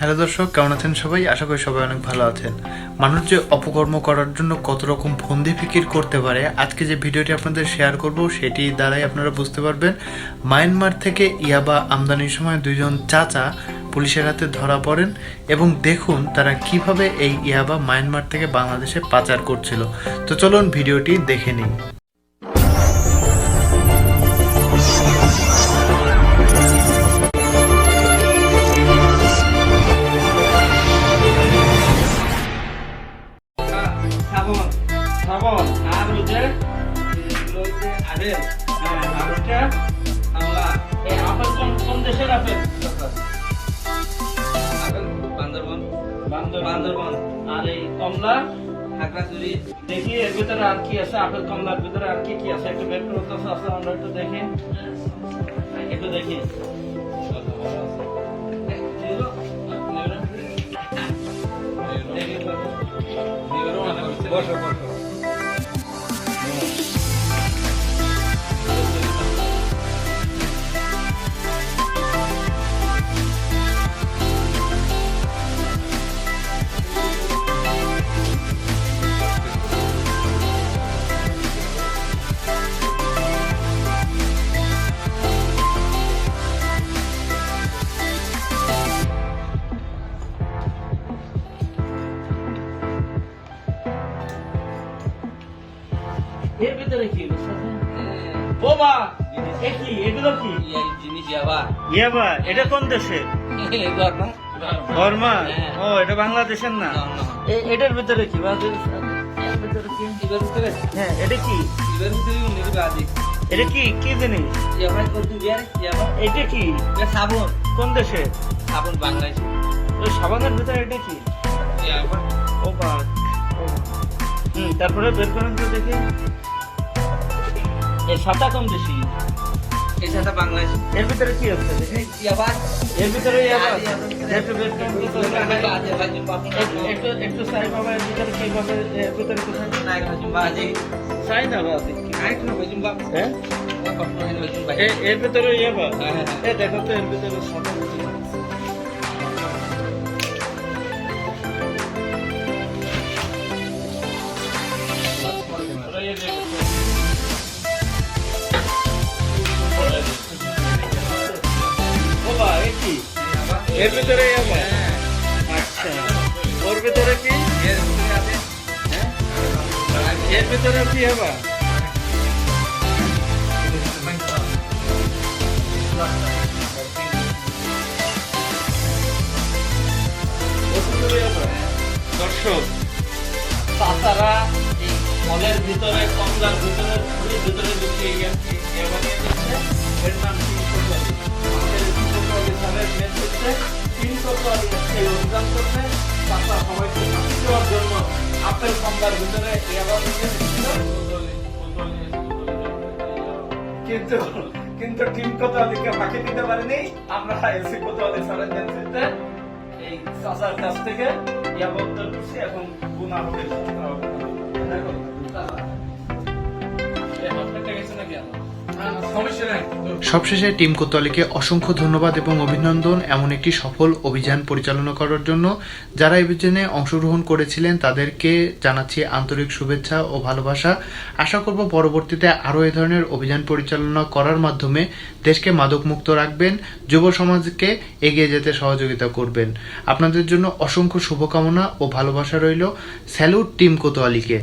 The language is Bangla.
হ্যালো দর্শক, কেমন আছেন সবাই? আশা করি সবাই অনেক ভালো আছেন। মানুষ যে অপকর্ম করার জন্য কত রকম ফন্দি ফিকির করতে পারে, আজকে যে ভিডিওটি আপনাদের শেয়ার করব, সেটি দ্বারাই আপনারা বুঝতে পারবেন। মায়ানমার থেকে ইয়াবা আমদানির সময় দুইজন চাচা পুলিশের হাতে ধরা পড়েন এবং দেখুন তারা কীভাবে এই ইয়াবা মায়ানমার থেকে বাংলাদেশে পাচার করছিল। তো চলুন ভিডিওটি দেখে নিই। আপেল হ্যাঁ আর এই আপেল কোন কোন দেশের আপেল আপেল বান্দরবন। বান্দরবন। আর এই কমলা? খাগড়াছড়ি। দেখি এর ভিতরে আর কি আছে? আপেল কমলার ভিতরে আর কি কি আছে? একটু বের করে তো আছে আমরা একটু দেখি। একটু দেখি। বসো বসো। এর ভিতরে কি বোমা! এ এগুলো কি? জিনিস যাবা ইয়াবা এটা কোন দেশের বর্মা। হ্যাঁ। ও এটা বাংলাদেশের না? এটার ভিতরে কি? ভিতরে হ্যাঁ এটা কি? এটা কি? কি জিনিস? এটা কি? সাবন। কোন দেশে? সাবন বাংলাদেশ। ওই সাবানের ভিতরে এটা কি? ও বা হুম তারপরে বের করেন তো দেখি। এই সাতা কম দেশি? এই সাথে বাংলাদেশ। এর ভিতরে কি আছে? দেখি। ইয়াবা এর ভিতরে আবার একটু একটু- একটু সাই বাবা এর ভিতরে কি ভাবে এর ভিতরে কোথায় সাই? না বাবা হ্যাঁ? এ- এর ভিতরে ইয়ে বা হ্যাঁ, হ্যাঁ, হ্যাঁ। এ দেখো তো এর ভিতরে সাদা এর ভিতরে ইয়ে আচ্ছা। ওর ভিতরে কি? হ্যাঁ? এর ভিতরে কি হবে দর্শক, তাছাড়া এই ফলের ভিতরে, কমলার ভিতরে ভিতরে লুকিয়ে গেছে। এর নাম তিন কমলার ভিতরে কিন্তু কিন্তু টিম কোতোয়ালিকে ফাঁকি দিতে পারেনি। আমরা এসি কোতোয়ালি স্যারের নেতৃত্বে এই চাচার কাছ থেকে ইয়া বদ্ধ করছি, এখন গুণা হবে। সবশেষে টিম কোতোয়ালিকে অসংখ্য ধন্যবাদ এবং অভিনন্দন, এমন একটি সফল অভিযান পরিচালনা করার জন্য। যারা অভিযানে অংশগ্রহণ করেছিলেন, তাদেরকে জানাচ্ছি আন্তরিক শুভেচ্ছা ও ভালোবাসা। আশা করব পরবর্তীতে আরও এ ধরনের অভিযান পরিচালনা করার মাধ্যমে দেশকে মাদকমুক্ত রাখবেন, যুব সমাজকে এগিয়ে যেতে সহযোগিতা করবেন। আপনাদের জন্য অসংখ্য শুভকামনা ও ভালোবাসা রইল। Salute team কোতোয়ালিকে।